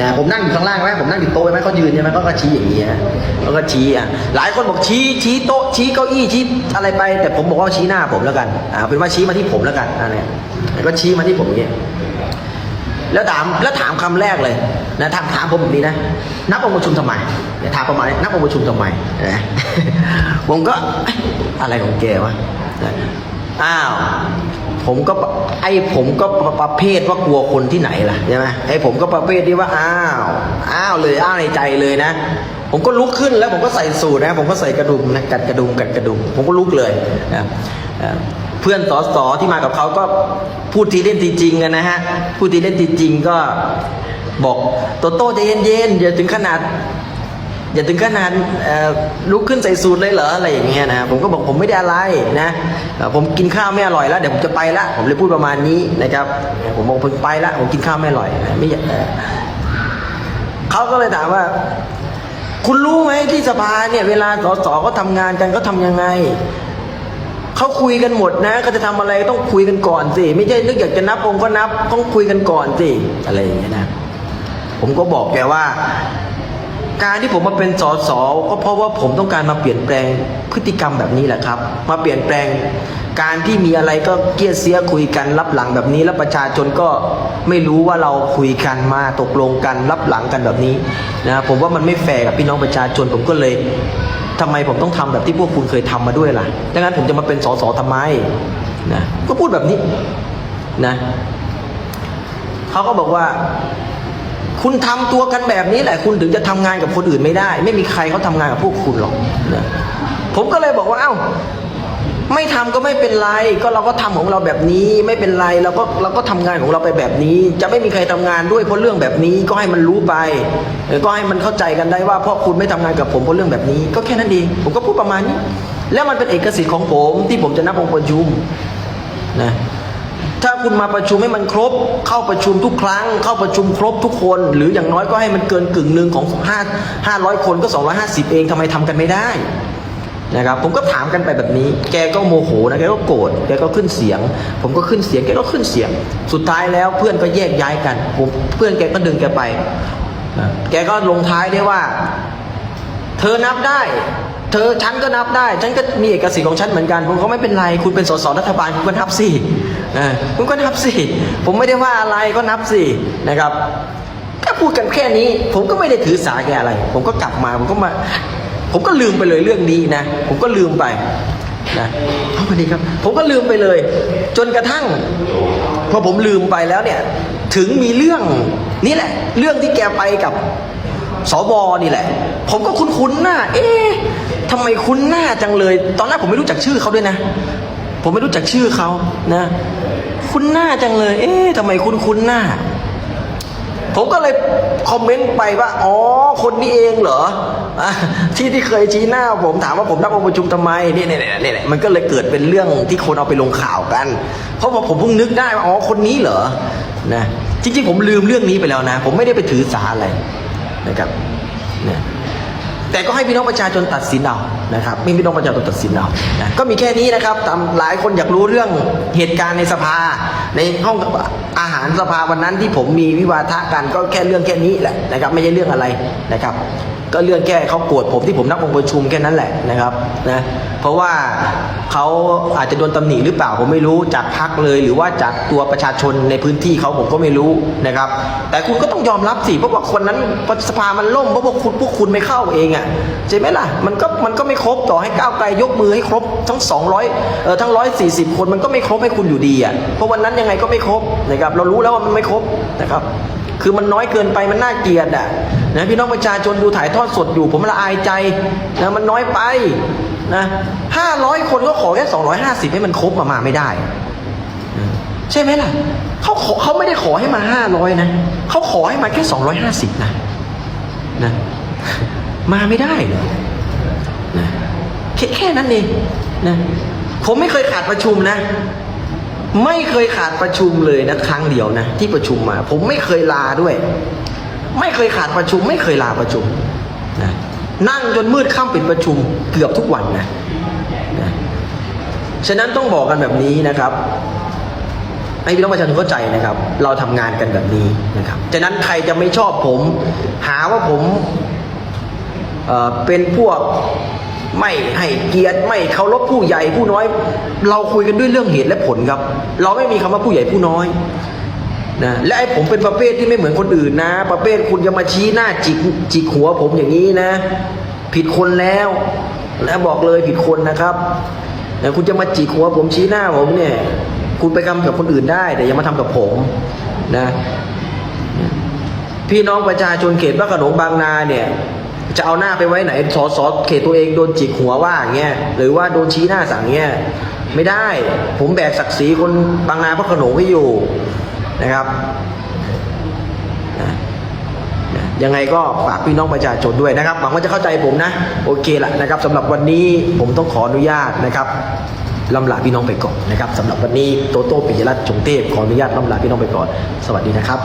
นะผมนั่งอยู่ข้างล่างไหมผมนั่งอยู่โต๊ะไหมเขายืนใช่ไหมเขาก็ชี้อย่างนี้ฮะเขาก็ชี้อะหลายคนบอกชี้ชี้โต๊ะชี้เก้าอี้ชี้อะไรไป แต่ผมบอกว่าชี้หน้าผมแล้วกันอ่าเป็นว่าชี้มาที่ผมแล้วกันอันเนี้ยก็ชี้มาที่ผมอย่างเงี้ยแล้วถามแล้วถามคำแรกเลยนะถามถามผมแบบนี้นะ นับองค์ประชุมทำไมเดี๋ยวถามประมาณนี้นับองค์ประชุมทำไมนะผมก็อะไรของแกวะอ้าว ผมก็ไอ้ผมก็ประเภทว่ากลัวคนที่ไหนล่ะใช่ไหมไอ้ผมก็ประเภทที่ว่าอ้าวอ้าวเลยอ้าวในใจเลยนะ ผมก็ลุกขึ้นแล้วผมก็ใส่สูทนะ ผมก็ใส่กระดุมนะกัดกระดุมกัดกระดุมผมก็ลุกเลยนะเอ่อเพื่อนสอสอที่มากับเขาก็พูดทีเล่นทีจริงกันนะฮะพูดทีเล่นทีจริงก็บอกโตโต้ใจเย็นๆอย่าถึงขนาด อย่าถึงขนาดลุกขึ้นใส่สูตรเลยเหรออะไรอย่างเงี้ยนะผมก็บอกผมไม่ได้อะไรนะผมกินข้าวไม่อร่อยแล้วเดี๋ยวผมจะไปละผมเลยพูดประมาณนี้นะครับ ผมบอกผมไปละผมกินข้าวไม่อร่อยไม่อยากเขาก็เลยถามว่า คุณรู้ไหมที่สภาเนี่ยเวลาสสเขาทำงานกันเขาทำยังไงเขาคุยกันหมดนะเขาจะทำอะไรต้องคุยกันก่อนสิไม่ใช่นึกอยากจะนับองค์ก็นับต้องคุยกันก่อนสิอะไรอย่างเงี้ยนะผมก็บอกแกว่า การที่ผมมาเป็นสสก็เพราะว่าผมต้องการมาเปลี่ยนแปลงพฤติกรรมแบบนี้แหละครับ มาเปลี่ยนแปลงการที่มีอะไรก็เกลียดเสียคุยกันรับหลังแบบนี้ แล้วประชาชนก็ไม่รู้ว่าเราคุยกันมาตกลงกันรับหลังกันแบบนี้นะผมว่ามันไม่แฟร์กับพี่น้องประชาชนผมก็เลยทำไมผมต้องทำแบบที่พวกคุณเคยทำมาด้วยล่ะดังนั้นผมจะมาเป็นสสทำไมนะก็พูดแบบนี้นะเขาก็บอกว่า คุณทำตัวกันแบบนี้แหละ คุณถึงจะทำงานกับคนอื่นไม่ได้ ไม่มีใครเขาทำงานกับพวกคุณหรอกนะผมก็เลยบอกว่า เอ้า ไม่ทำก็ไม่เป็นไร ก็เราก็ทำของเราแบบนี้ ไม่เป็นไรเราก็เราก็ทำงานของเราไปแบบนี้ จะไม่มีใครทำงานด้วยเพราะเรื่องแบบนี้ก็ให้มันรู้ไปก็ให้มันเข้าใจกันได้ว่าเพราะคุณไม่ทำงานกับผมเพราะเรื่องแบบนี้ ก็แค่นั้นเองผมก็พูดประมาณนี้ แล้วมันเป็นเอกสิทธิ์ของผมที่ผมจะนับองค์ประชุมนะ ถ้าคุณมาประชุมให้มันครบ เข้าประชุมทุกครั้ง เข้าประชุมครบทุกคน หรืออย่างน้อยก็ให้มันเกินกึ่งหนึ่งของ5 500 คนก็ 250 เองทำไมทำกันไม่ได้นะครับผมก็ถามกันไปแบบนี้ แกก็โมโหนะแกก็โกรธแกก็ขึ้นเสียง ผมก็ขึ้นเสียงแกก็ขึ้นเสียง สุดท้ายแล้วเพื่อนก็แยกย้ายกันผมเพื่อนแกก็ดึงแกไป แกก็ลงท้ายได้ว่า เธอนับได้ เธอฉันก็นับได้ ฉันก็มีเอกสิทธิ์ของฉันเหมือนกันผมก็ไม่เป็นไร คุณเป็นสสรัฐบาลคุณก็นับสิคุณก็นับสิผมไม่ได้ว่าอะไรก็นับสินะครับแค่พูดกันแค่นี้ ผมก็ไม่ได้ถือสาแกอะไร ผมก็กลับมาผมก็มา ผมก็ลืมไปเลยเรื่องนี้นะ ผมก็ลืมไปนะเอามาดีครับ ผมก็ลืมไปเลย จนกระทั่ง พอผมลืมไปแล้วเนี่ย ถึงมีเรื่องนี่แหละ เรื่องที่แกไปกับ สวนี่แหละ ผมก็คุ้นๆหน้า เอ๊ะทำไมคุ้นหน้าจังเลย ตอนแรกผมไม่รู้จักชื่อเขาด้วยนะ ผมไม่รู้จักชื่อเขานะ คุ้นหน้าจังเลย เอ๊ะทำไมคุ้นๆหน้า ผมก็เลยคอมเมนต์ไปว่า อ๋อ คนนี้เองเหรอที่ที่เคยชี้หน้าผมถามว่าผมนับองค์ประชุมทำไมนี่เนี่นี่นี่ยมันก็เลยเกิดเป็นเรื่องที่คนเอาไปลงข่าวกัน เพราะว่าผมเพิ่งนึกได้ว่าอ๋อคนนี้เหรอนะจริงๆ ผมลืมเรื่องนี้ไปแล้วนะ ผมไม่ได้ไปถือสาอะไร นะครับเนี่ยแต่ก็ให้พี่น้องประชาชนตัดสินเอานะครับไม่พี่น้องประชาชนตัดสินเอานะก็มีแค่นี้นะครับตามหลายคนอยากรู้เรื่องเหตุการณ์ในสภา ในห้องอาหารสภาวันนั้นที่ผมมีวิวาทะกันก็แค่เรื่องแค่นี้แหละนะครับ ไม่ใช่เรื่องอะไรนะครับ ก็เรื่องแค่เขาโกรธผมที่ผมนับองค์ประชุมแค่นั้นแหละนะครับนะเพราะว่าเขาอาจจะโดนตำหนิหรือเปล่าผมไม่รู้จากพักเลย หรือว่าจากตัวประชาชนในพื้นที่เขาผมก็ไม่รู้นะครับ แต่คุณก็ต้องยอมรับสิเพราะว่าคนนั้นสภามันล่มเพราะพวกคุณพวกคุณไม่เข้าเองอะใช่ไหมล่ะมันก็มันก็ไม่ครบต่อให้ก้าวไกลยกมือให้ครบทั้ง 200เอ่อทั้ง 140 คนมันก็ไม่ครบให้คุณอยู่ดีอะเพราะวันนั้นยังไงก็ไม่ครบนะครับเรารู้แล้วว่ามันไม่ครบนะครับ คือมันน้อยเกินไปมันน่าเกลียดอะนะพี่น้องประชาชนดูถ่ายทอดสดอยู่ ผมละอายใจนะมันน้อยไปนะห้าร้อยคนก็ขอแค่สองร้อยห้าสิบให้มันครบมามาไม่ได้ ใช่ไหมล่ะเขาขอเขาไม่ได้ขอให้มาห้าร้อยนะเขาขอให้มาแค่สองร้อยห้าสิบนะนะมาไม่ได้เลยนะแค่แค่นั้นเองนะผมไม่เคยขาดประชุมนะ ไม่เคยขาดประชุมเลยนะครั้งเดียวนะ ที่ประชุมมา ผมไม่เคยลาด้วย ไม่เคยขาดประชุม ไม่เคยลาประชุมนะนั่งจนมืดค่ำเป็นประชุมเกือบทุกวันนะนะฉะนั้นต้องบอกกันแบบนี้นะครับให้พี่น้องประชาชนเข้าใจนะครับ เราทำงานกันแบบนี้นะครับฉะนั้นใครจะไม่ชอบผม หาว่าผมเเป็นพวก ไม่ให้เกียรติไม่เคารพผู้ใหญ่ผู้น้อย เราคุยกันด้วยเรื่องเหตุและผลครับ เราไม่มีคำว่าผู้ใหญ่ผู้น้อยนะและไอ้ผมเป็นประเภทที่ไม่เหมือนคนอื่นนะ ประเภทคุณจะมาชี้หน้าจิกจิกหัวผมอย่างนี้นะ ผิดคนแล้วนะบอกเลยผิดคนนะครับนะคุณจะมาจิกหัวผมชี้หน้าผมเนี่ย คุณไปทำกับคนอื่นได้ แต่อย่ามาทำกับผมนะ พี่น้องประชาชนเขตพระโขนงบางนาเนี่ย จะเอาหน้าไปไว้ไหนสอสอเขตตัวเองโดนจิกหัวว่าอย่างเงี้ยหรือว่าโดนชี้หน้าสั่งเงี้ยไม่ได้ ผมแบกศักดิ์ศรีคนบางนาพระโขนงไว้อยู่นะครับยังไงก็ฝากพี่น้องประชาชนด้วยนะครับหวังว่าจะเข้าใจผมนะ โอเคละนะครับสำหรับวันนี้ผมต้องขออนุญาตนะครับลำลาพี่น้องไปก่อนนะครับสำหรับวันนี้โตโต้ปิยรัตน์จงเทพขออนุญาตลำลาพี่น้องไปก่อน สวัสดีนะครับ